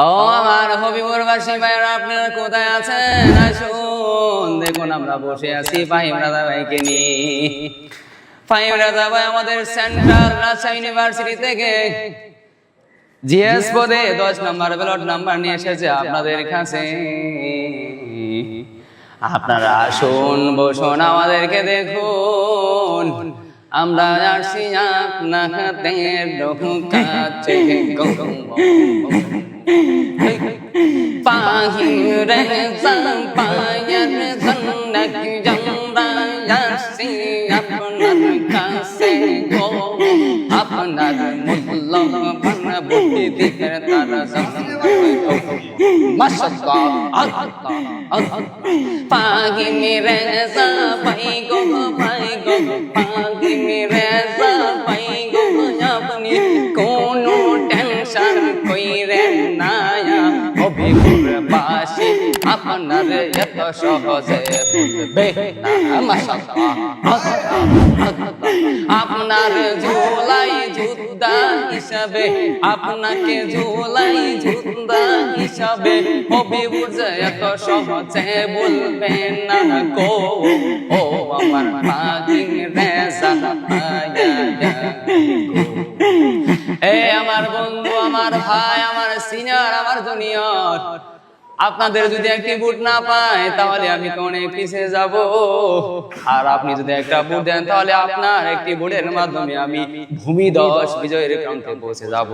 ও আমার হবিপুরবাসী ভাইয়েরা আপনারা কোথায় আছেন? আসুন দেখুন আমরা বসে আছি ফাহিম রাজা ভাইকে নিয়ে। ফাহিম রাজা ভাই আমাদের সেন্ট্রাল রাজশাহী ইউনিভার্সিটি থেকে জিএস পদে দশ নম্বর ব্লট নাম্বার নিয়ে এসেছে আপনাদের কাছে। আপনারা আসুন বসুন আমাদেরকে দেখুন। আমরা আসছি আপনাদের কাছে পাহিরে পায়ের জন্নক জমরা আসছি আপনার কাছে গো আপনার মূল্যবান বুদ্ধি দিকের তারা পাগি মেরে পাই গো পাই গো আপনার এত ঝোলাই যুদ্ধা হিসাবে, আপনাকে ঝোলাই যুদ্ধা হিসাবে হবে বুঝে এত সহজে বলবে না গো। ও আমার মাগিন রেজা আমার বন্ধু, আমার ভাই, আমার সিনিয়র, আমার জুনিয়র, আপনাদের যদি একটি বুট না পায়, তাহলে আমি তো অনেক পিছিয়ে যাব? আর আপনি যদি একটা বুট দেন, তাহলে আপনার একটি বুটের মাধ্যমে আমি ভূমি দশ বিজয়ের কাউন্টে পৌঁছে যাব।